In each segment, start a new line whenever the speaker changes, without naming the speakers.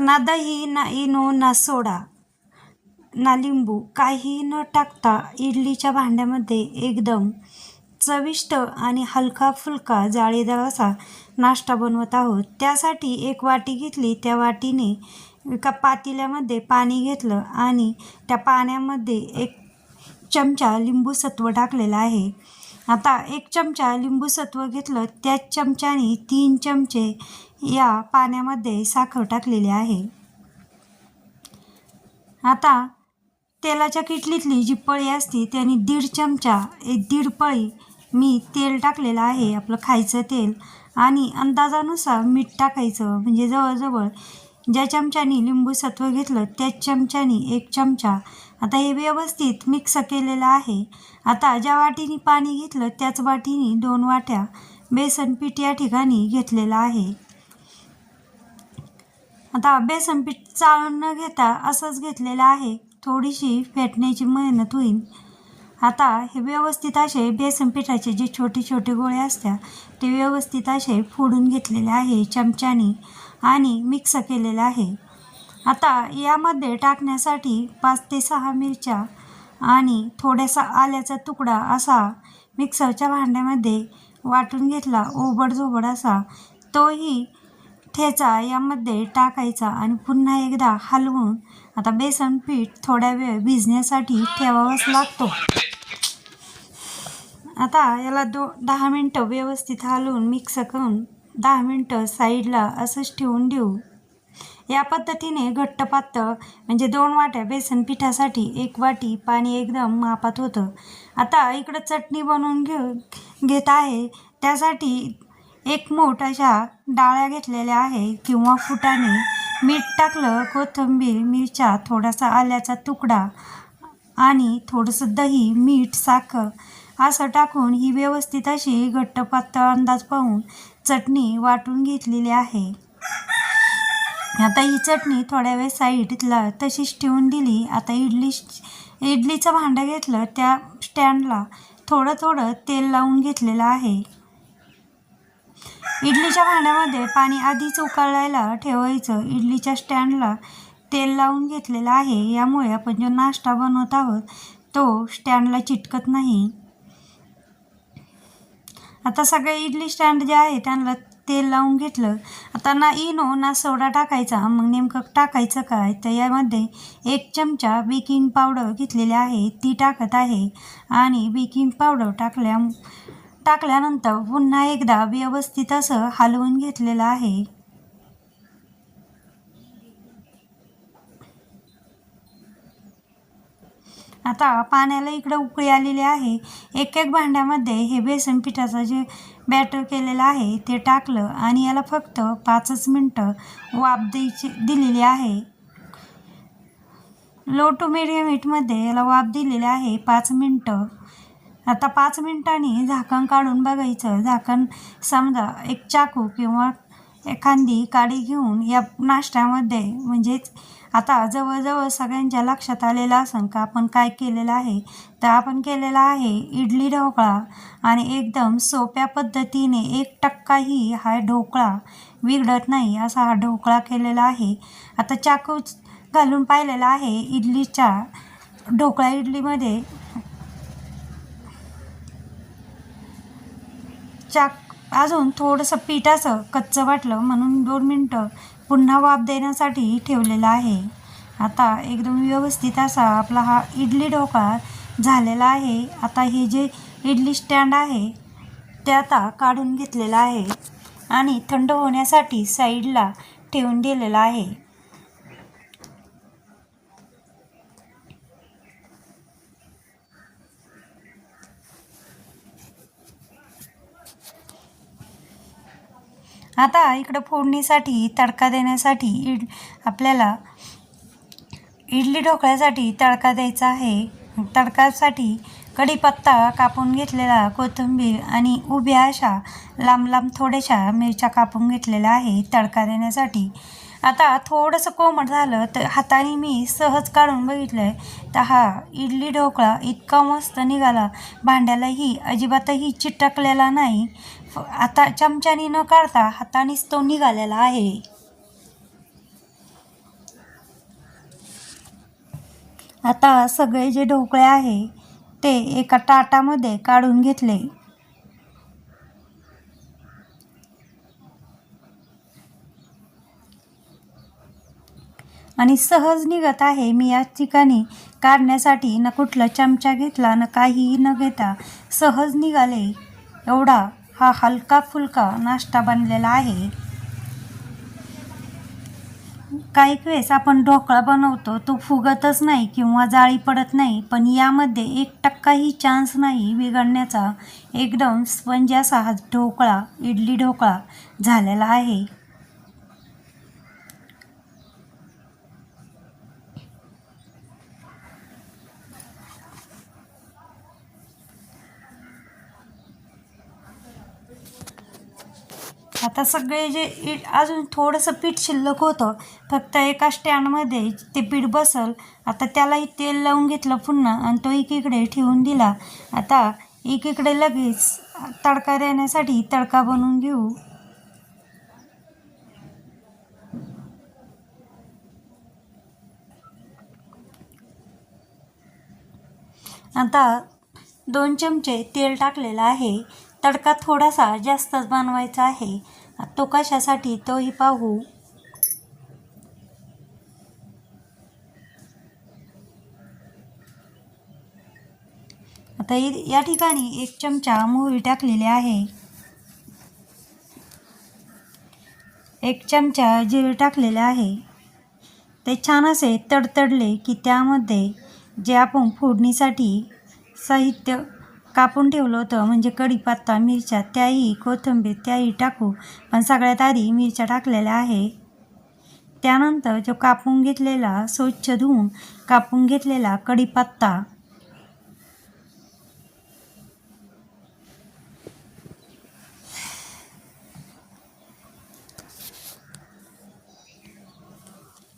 ना दही ना इनो ना सोडा ना लिंबू. काही न टाकता इडलीच्या भांड्यामध्ये एकदम चविष्ट आणि हलका फुलका जाळीदार असा नाश्ता बनवत आहोत. त्यासाठी एक वाटी घेतली. त्या वाटीने एका पातेल्यामध्ये पाणी घेतलं आणि त्या पाण्यामध्ये एक चमचा लिंबू सत्व टाकलेलं आहे. आता एक चमचा लिंबूसत्व घेतलं त्याच चमच्याने तीन चमचे या पाण्यामध्ये साखर टाकलेली आहे. आता तेलाच्या किटलीतली जी पळी असते त्याने दीड चमचा एक दीड पळी मी तेल टाकलेलं आहे आपलं खायचं तेल. आणि अंदाजानुसार मीठ टाकायचं म्हणजे जवळजवळ ज्या चमच्याने लिंबू सत्व घेतलं त्याच चमच्याने एक चमचा. आता हे व्यवस्थित मिक्स केलेलं आहे. आता ज्या वाटीने पाणी घेतलं त्याच वाटीने दोन वाट्या बेसन पीठ या ठिकाणी घेतलेलं आहे. आता बेसन पीठ चाळून न घेता असंच घेतलेलं आहे. थोडीशी फेटण्याची मेहनत होईल. आता हे व्यवस्थित असे बेसन पिठाचे जे छोटे छोटे गोळे असतात ते व्यवस्थित असे फोडून घेतलेले आहे चमच्याने. आणि मिक्स केलेलं आहे. आता यामध्ये टाकण्यासाठी पाच ते सहा मिरच्या आणि थोड्यासा आल्याचा तुकडा असा मिक्सरच्या भांड्यामध्ये वाटून घेतला. ओबडधोबड असा. तोही ठेचा यामध्ये टाकायचा आणि पुन्हा एकदा हलवून आता बेसन पीठ थोड्या वेळ भिजण्यासाठी ठेवावाच लागतो. आता याला दो दहा मिनटं व्यवस्थित हलवून मिक्स करून दहा मिनटं साईडला असंच ठेवून देऊ. या पद्धतीने घट्ट पातळ म्हणजे दोन वाट्या बेसन पिठासाठी एक वाटी पाणी एकदम मापात होतं. आता इकडं चटणी बनवून घेऊ घेत आहे. त्यासाठी एक मोठ अशा डाळ्या घेतलेल्या आहे किंवा फुटाने. मीठ टाकलं कोथिंबीर मिरच्या थोडासा आल्याचा तुकडा आणि थोडंसं दही मीठ साखर असं टाकून ही व्यवस्थित अशी घट्ट पातळ अंदाज पाहून चटणी वाटून घेतलेली आहे. आता ही चटणी थोड्या वेळ साईडला तशीच ठेवून दिली. आता इडली इडलीचं भांडं घेतलं त्या स्टँडला थोडं थोडं तेल लावून घेतलेलं आहे. इडलीच्या भांड्यामध्ये पाणी आधीच उकळायला ठेवायचं. इडलीच्या स्टँडला तेल लावून घेतलेलं आहे. यामुळे आपण जो नाश्ता बनवत आहोत तो स्टँडला चिटकत नाही. आता सगळे इडली स्टँड जे आहे त्यांना तेल लावून घेतलं. आता ना इनो ना सोडा टाकायचा. मग नेमकं टाकायचं काय? तर यामध्ये एक चमचा बेकिंग पावडर घेतलेली आहे. ती टाकत आहे आणि बेकिंग पावडर टाकल्या टाकल्यानंतर पुन्हा एकदा व्यवस्थित असं हलवून घेतलेलं आहे. आता पाण्याला इकडं उकळी आलेली आहे. एक एक भांड्यामध्ये हे बेसन पिठाचं जे बॅटर केलेलं आहे ते टाकलं आणि याला फक्त पाचच मिनटं वाफ द्यायची दिलेली आहे. लो टू मिडियम हीटमध्ये याला वाफ दिलेली आहे पाच मिनटं. आता पाच मिनटांनी झाकण काढून बघायचं. झाकण समजा एक चाकू किंवा एखादी काडी घेऊन या नाश्त्यामध्ये म्हणजेच आता जवळजवळ सगळ्यांच्या लक्षात आलेलं असेल का आपण काय केलेलं आहे? तर आपण केलेला आहे इडली ढोकळा आणि एकदम सोप्या पद्धतीने एक टक्काही हा ढोकळा बिघडत नाही असा हा ढोकळा केलेला आहे. आता चाकू घालून पाहिलेला आहे इडलीच्या ढोकळा इडलीमध्ये. चाक अजून थोडंसं पिठाचं कच्चं वाटलं म्हणून दोन मिनटं पुन्हा वाफ देण्यासाठी ठेवलेलं आहे. आता एकदम व्यवस्थित असा आपला हा इडली ढोकळा झालेला आहे. आता हे जे इडली स्टँड आहे ते आता काढून घेतलेलं आहे आणि थंड होण्यासाठी साईडला ठेवून दिलेलं आहे. आता इकडं फोडणीसाठी तडका देण्यासाठी इड आपल्याला इडली ढोकळ्यासाठी तडका द्यायचा आहे. तडकासाठी कढीपत्ता कापून घेतलेला कोथिंबीर आणि उभ्या अशा लांब लांब थोड्याशा मिरच्या कापून घेतलेल्या आहे तडका देण्यासाठी. आता थोडंसं कोमट झालं तर हाताने मी सहज काढून बघितलं आहे तर हा इडली ढोकळा इतका मस्त निघाला. भांड्यालाही अजिबातही चिटकलेला नाही. आता चमच्याने न काढता हातानेच तो निघालेला आहे. आता सगळे जे ढोकळे आहे ते एका टाटामध्ये काढून घेतले. आणि सहज निघत आहे. मी या ठिकाणी काढण्यासाठी न कुठला चमचा घेतला न काहीही न घेता सहज निघाले. एवढा हा हलका फुलका नाश्ता बनलेला आहे. काही वेळेस आपण ढोकळा बनवतो. तो फुगतच नाही किंवा जाळी पडत नाही पण यामध्ये एक टक्काही चान्स नाही बिघडण्याचा. एकदम स्पंज असा हा ढोकळा इडली ढोकळा झालेला आहे. आता सगळे जे अजून थोडंसं पीठ शिल्लक होतं फक्त एका स्टँडमध्ये ते पीठ बसल आता त्यालाही तेल लावून घेतलं पुन्हा आणि तो एकीकडे ठेवून दिला. आता एकीकडे लगेच तडका देण्यासाठी तडका बनवून घेऊ. आता दोन चमचे तेल टाकलेलं आहे. तडका थोडासा जास्तच बनवायचा आहे. तो कशासाठी तोही पाहू. आता या ठिकाणी एक चमचा मोहरी टाकलेली आहे. एक चमचा जिरे टाकलेले आहे. ते छान असे तडतडले की त्यामध्ये जे आपण फोडणीसाठी साहित्य कापून ठेवलं होतं. म्हणजे कढीपत्ता मिरच्या त्याही कोथिंबीर त्याही टाकू. पण सगळ्यात आधी मिरच्या टाकलेल्या आहे. त्यानंतर जो कापून घेतलेला स्वच्छ धुवून कापून घेतलेला कढीपत्ता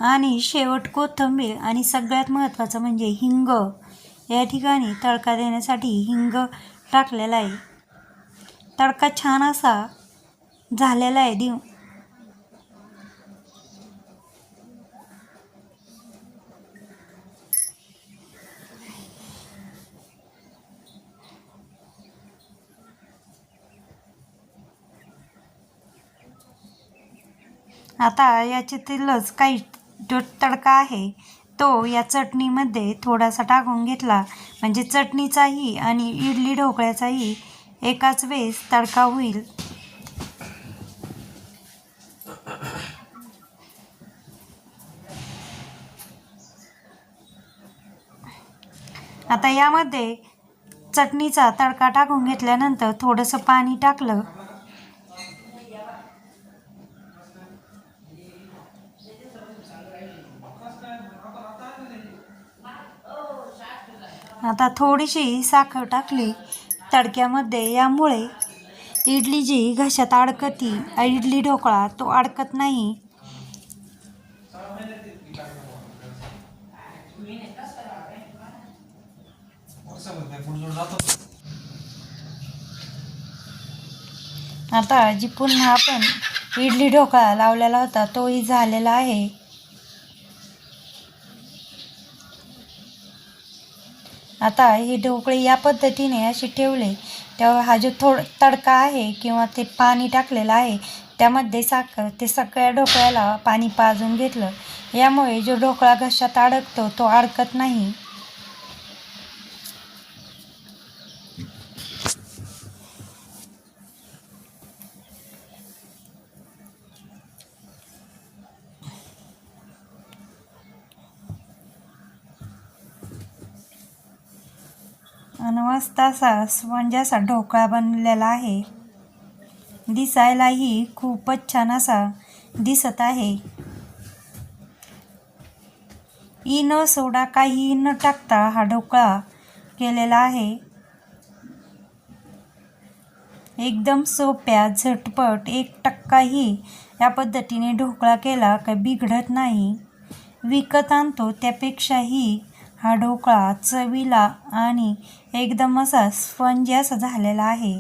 आणि शेवट कोथिंबीर आणि सगळ्यात महत्त्वाचं म्हणजे हिंग. या ठिकाणी तडका देण्यासाठी हिंग टाकलेला आहे. तडका छान असा झालेला आहे. देऊ. आता याच्यातीलच काही जो तडका आहे तो या चटणीमध्ये थोडासा टाकून घेतला. म्हणजे चटणीचाही आणि इडली ढोकळ्याचाही एकाच वेळेस तडका होईल. आता यामध्ये चटणीचा तडका टाकून घेतल्यानंतर थोडंसं पाणी टाकलं. आता थोडीशी साखर टाकली तडक्यामध्ये यामुळे इडली जी घशात अडकती इडली ढोकळा तो अडकत नाही. आता जी पुन्हा आपण इडली ढोकळा लावलेला होता तोही झालेला आहे. आता हे ढोकळे या पद्धतीने असे ठेवले. तेव्हा हा जो थोड तडका आहे किंवा ते पाणी टाकलेलं आहे त्यामध्ये साखर ते सगळ्या ढोकळ्याला पाणी पाजून घेतलं. यामुळे जो ढोकळा घशात अडकतो तो अडकत नाही. आणि मस्त असा असा ढोकळा बनलेला आहे दिसायलाही खूपच छान असा दिसत आहे ई न सोडा काही न टाकता हा ढोकळा केलेला आहे एकदम सोप्या झटपट एक टक्काही या पद्धतीने ढोकळा केला का बिघडत नाही विकत आणतो त्यापेक्षाही हा ढोकळा चवीला आणि एकदम असा स्पंजी असा झालेला आहे.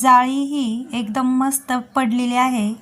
जाळी ही एकदम मस्त पडलेली आहे.